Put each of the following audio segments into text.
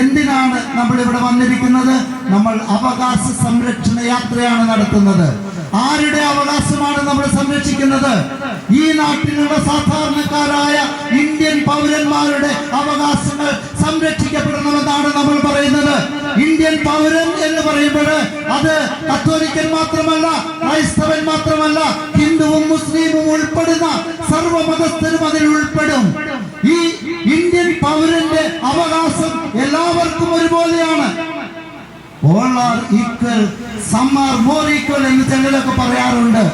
എന്തിനാണ് നമ്മൾ ഇവിടെ വന്നിരിക്കുന്നത്? നമ്മൾ അവകാശ സംരക്ഷണ യാത്രയാണ് നടത്തുന്നത്. ആരുടെ അവകാശമാണ് നമ്മൾ സംരക്ഷിക്കുന്നത്? ഈ നാട്ടിലുള്ള സാധാരണക്കാരായ ഇന്ത്യൻ പൗരന്മാരുടെ അവകാശങ്ങൾ സംരക്ഷിക്കപ്പെടണമെന്നാണ് നമ്മൾ പറയുന്നത്. ഇന്ത്യൻ പൗരൻ എന്ന് പറയുമ്പോൾ അത് കത്തോലിക്കൻ മാത്രമല്ല ക്രൈസ്തവൻ മാത്രമല്ല ഹിന്ദുവും മുസ്ലിമും ഉൾപ്പെടുന്ന സർവമതസ്ഥരും അതിൽ ഉൾപ്പെടും. ഈ ഇന്ത്യൻ പൗരന്റെ അവകാശം എല്ലാവർക്കും ഒരുപോലെയാണ്. എന്ന് ചിലരൊക്കെ പറയാറുണ്ട്.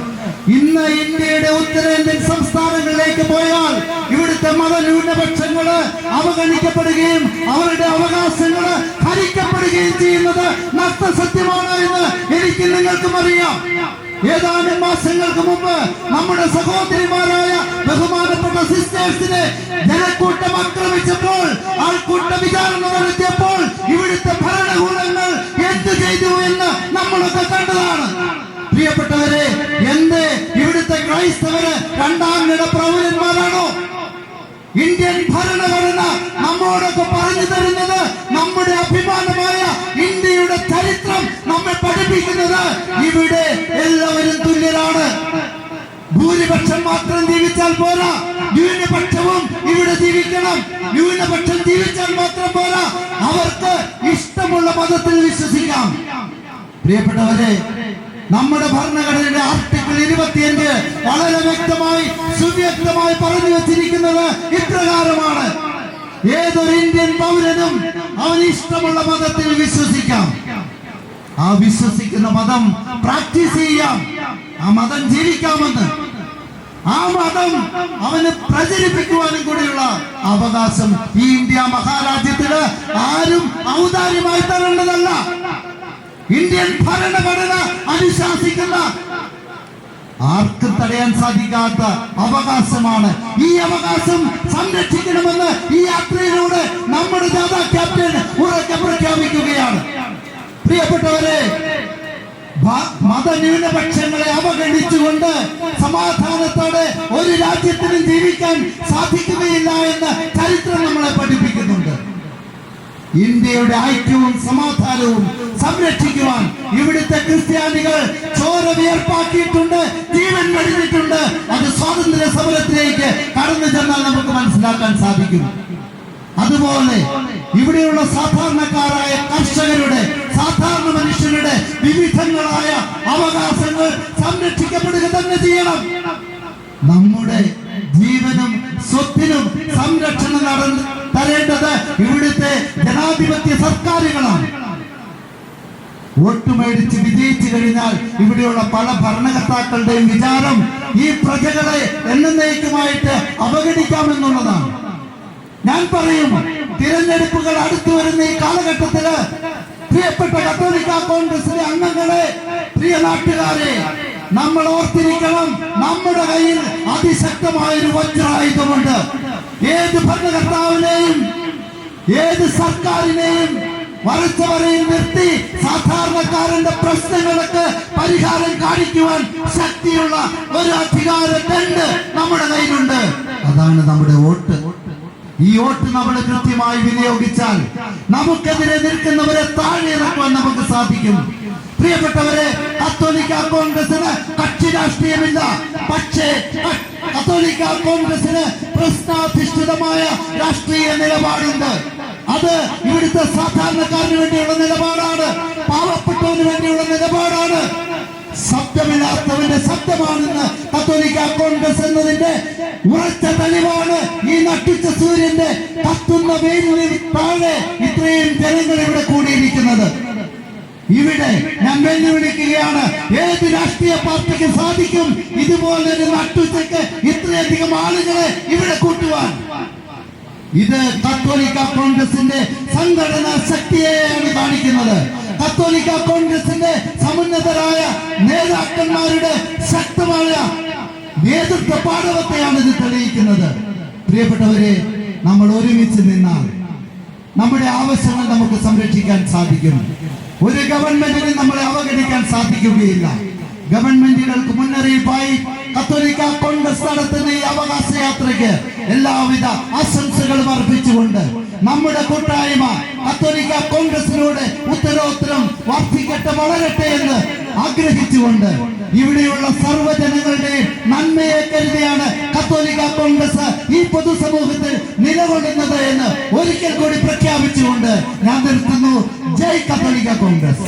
ഇന്ന് ഇന്ത്യയുടെ ഉത്തരേന്ത്യൻ സംസ്ഥാനങ്ങളിലേക്ക് പോയാൽ ഇവിടുത്തെ മതന്യൂനപക്ഷങ്ങൾ അവഗണിക്കപ്പെടുകയും അവരുടെ അവകാശങ്ങൾ ഹരിക്കപ്പെടുകയും ചെയ്യുന്നത് നഷ്ടസത്യമാണ് എന്ന് എനിക്ക് നിങ്ങൾക്കും അറിയാം. ഏതാനും മാസങ്ങൾക്ക് മുമ്പ് നമ്മുടെ സഹോദരിമാരായ ബഹുമാനപ്പെട്ട സിസ്റ്റേഴ്സിനെ ജനക്കൂട്ടം ആക്രമിച്ചപ്പോൾ ആൾക്കൂട്ട വിചാരണ നടത്തിയപ്പോൾ ഇവിടുത്തെ ഭരണകൂടങ്ങൾ എന്ത് ചെയ്തു എന്ന് കണ്ടതാണ് പ്രിയപ്പെട്ടവരെ എന്ത് ഇവിടുത്തെ ക്രൈസ്തവര് രണ്ടാം നില പ്രൗരന്മാരാണോ ഇന്ത്യൻ ഭരണഘടന നമ്മോടൊക്കെ പറഞ്ഞു തരുന്നത് നമ്മുടെ അഭിമാനമായ ഇന്ത്യയുടെ ചരിത്രം നമ്മെ പഠിപ്പിക്കുന്നത് ഇവിടെ എല്ലാവരും തുല്യരാണ്. ഭൂരിപക്ഷം മാത്രം ജീവിച്ചാൽ പോരാ. ന്യൂനപക്ഷവും ഇവിടെ ജീവിക്കണം. ന്യൂനപക്ഷം ജീവിച്ചാൽ മാത്രം പോരാ. അവർക്ക് ഇഷ്ടമുള്ള മതത്തിൽ വിശ്വസിക്കാം. പ്രിയപ്പെട്ടവരെ നമ്മുടെ ഭരണഘടനയുടെ ആർട്ടിക്കിൾ ഇരുപത്തിയഞ്ച് വളരെ വ്യക്തമായി സുവ്യക്തമായി പറഞ്ഞു വെച്ചിരിക്കുന്നത് ഇപ്രകാരമാണ്. ഏതൊരു ഇന്ത്യൻ പൗരനും അവന് ഇഷ്ടമുള്ള മതത്തിൽ വിശ്വസിക്കാം. ആ വിശ്വസിക്കുന്ന മതം പ്രാക്ടീസ് ചെയ്യാം. ആ മതം ജീവിക്കാമെന്ന്. ആ മതം അവന് പ്രചരിപ്പിക്കുവാനും കൂടിയുള്ള അവകാശം ഈ ഇന്ത്യ മഹാരാജ്യത്തിൽ ആരും ഔദാര്യമായി തരേണ്ടതല്ല. ഇന്ത്യൻ ഭരണഘടന അനുശാസിക്കുന്ന ആർക്കും തടയാൻ സാധിക്കാത്ത അവകാശമാണ്. ഈ അവകാശം സംരക്ഷിക്കണമെന്ന് ഈ യാത്രയിലൂടെ നമ്മുടെ ജാഥ ക്യാപ്റ്റൻ ഉറക്കെ പ്രഖ്യാപിക്കുകയാണ്. പ്രിയപ്പെട്ടവരെ മതന്യൂനപക്ഷങ്ങളെ അവഗണിച്ചുകൊണ്ട് സമാധാനത്തോടെ ഒരു രാജ്യത്തിനും ജീവിക്കാൻ സാധിക്കുകയില്ല എന്ന് ചരിത്രം നമ്മളെ പഠിപ്പിക്കുന്നുണ്ട് ഇന്ത്യയുടെ ഐക്യവും സമാധാനവും സംരക്ഷിക്കുവാൻ ഇവിടുത്തെ ക്രിസ്ത്യാനികൾ ചോര വിയർപ്പാക്കിയിട്ടുണ്ട് ജീവൻ വഴിഞ്ഞിട്ടുണ്ട് അത് സ്വാതന്ത്ര്യ സമരത്തിലേക്ക് കടന്നു ചെന്നാൽ നമുക്ക് മനസ്സിലാക്കാൻ സാധിക്കും. അതുപോലെ ഇവിടെയുള്ള സാധാരണക്കാരായ കർഷകരുടെ സാധാരണ മനുഷ്യരുടെ വിവിധങ്ങളായ അവകാശങ്ങൾ സംരക്ഷിക്കപ്പെടുക തന്നെ ചെയ്യണം. നമ്മുടെ ജീവനും സ്വത്തിനും സംരക്ഷണം നടന്ന് തരേണ്ടത് ഇവിടുത്തെ ജനാധിപത്യ സർക്കാരുകളാണ്. വോട്ട് മേടിച്ച് വിജയിച്ചു കഴിഞ്ഞാൽ ഇവിടെയുള്ള പല ഭരണകർത്താക്കളുടെയും വിചാരം ഈ പ്രജകളെ എന്നേക്കുമായിട്ട് അവഗണിക്കാമെന്നുള്ളതാണ്. ഞാൻ പറയും തിരഞ്ഞെടുപ്പുകൾ അടുത്തു വരുന്ന ഈ കാലഘട്ടത്തിൽ പ്രിയപ്പെട്ട കത്തോലിക്ക കോൺഗ്രസിലെ അംഗങ്ങളെ പ്രിയ നാട്ടുകാരെ നമ്മൾ ഓർത്തിരിക്കണം നമ്മുടെ കയ്യിൽ അതിശക്തമായ ഒരു വജ്രായുധമുണ്ട്. ഏത് ഭരണകർത്താവിനെയും ഏത് സർക്കാരിനെയും മറിച്ചവരെയും നിർത്തി സാധാരണക്കാരന്റെ പ്രശ്നങ്ങൾക്ക് പരിഹാരം കാണിക്കുവാൻ ശക്തിയുള്ള ഒരു അധികാരത്തിണ്ട് നമ്മുടെ കയ്യിലുണ്ട്. അതാണ് നമ്മുടെ വോട്ട്. ഈ വോട്ട് നമ്മൾ കൃത്യമായി വിനിയോഗിച്ചാൽ നമുക്കെതിരെ നിൽക്കുന്നവരെ താഴെ ഇറക്കുവാൻ നമുക്ക് സാധിക്കും. പ്രിയപ്പെട്ടവരെ കത്തോലിക്ക കോൺഗ്രസിന് കക്ഷി രാഷ്ട്രീയമില്ല. കത്തോലിക്ക കോൺഗ്രസിന് പ്രശ്നാധിഷ്ഠിതമായ രാഷ്ട്രീയ നിലപാടുണ്ട്. അത് ഇവിടുത്തെ സാധാരണക്കാരന് വേണ്ടിയുള്ള നിലപാടാണ്. പാവപ്പെട്ടവന് വേണ്ടിയുള്ള നിലപാടാണ്. ശബ്ദമില്ലാത്തവന്റെ ശബ്ദമാണെന്ന് കത്തോലിക്ക കോൺഗ്രസ് എന്നതിന്റെ ഉറച്ച തെളിവാണ് ഈ നട്ടിച്ച സൂര്യന്റെ കത്തുന്ന വെയിലിന് താഴെ ഇത്രയും ജനങ്ങൾ ഇവിടെ കൂടിയിരിക്കുന്നത്. ഇവിടെ ഞാൻ വെല്ലുവിളിക്കുകയാണ് ഏത് രാഷ്ട്രീയ പാർട്ടിക്ക് സാധിക്കും? ഇതുപോലൊരു നട്ടുച്ചയ്ക്ക് ഇത്രയധികം ആളുകളെ ഇവിടെ കൂട്ടുവാൻ. ഇത് കത്തോലിക്ക കോൺഗ്രസിന്റെ സംഘടനാ ശക്തിയെയാണ് കാണിക്കുന്നത്. കത്തോലിക്ക കോൺഗ്രസിന്റെ സമുന്നതരായ നേതാക്കന്മാരുടെ ശക്തമായ നേതൃത്വ പാഠവത്തെയാണ് ഇത് തെളിയിക്കുന്നത്. പ്രിയപ്പെട്ടവരെ നമ്മൾ ഒരുമിച്ച് നിന്നാൽ നമ്മുടെ ആവശ്യങ്ങൾ നമുക്ക് സംരക്ഷിക്കാൻ സാധിക്കും. ഒരു ഗവൺമെന്റിനും നമ്മളെ അവഗണിക്കാൻ സാധിക്കുകയില്ല. ഗവൺമെന്റുകൾക്ക് മുന്നറിയിപ്പായി കത്തോലിക്ക കോൺഗ്രസ് നടത്തുന്ന ഈ അവകാശ യാത്രയ്ക്ക് എല്ലാവിധ ആശംസകളും അർപ്പിച്ചുകൊണ്ട് നമ്മുടെ കൂട്ടായ്മ കത്തോലിക്ക കോൺഗ്രസിനോട് ഉത്തരോത്തരം വർദ്ധിക്കട്ടെ വളരട്ടെ എന്ന് ആഗ്രഹിച്ചുകൊണ്ട് ഇവിടെയുള്ള സർവജനങ്ങളുടെയും നന്മയെ കരുതിയാണ് കത്തോലിക്ക കോൺഗ്രസ് ഈ പൊതുസമൂഹത്തിൽ നിലകൊള്ളുന്നത് എന്ന് ഒരിക്കൽ കൂടി പ്രഖ്യാപിച്ചുകൊണ്ട് ഞാൻ നിർത്തുന്നു. ജയ് കത്തോലിക്ക കോൺഗ്രസ്.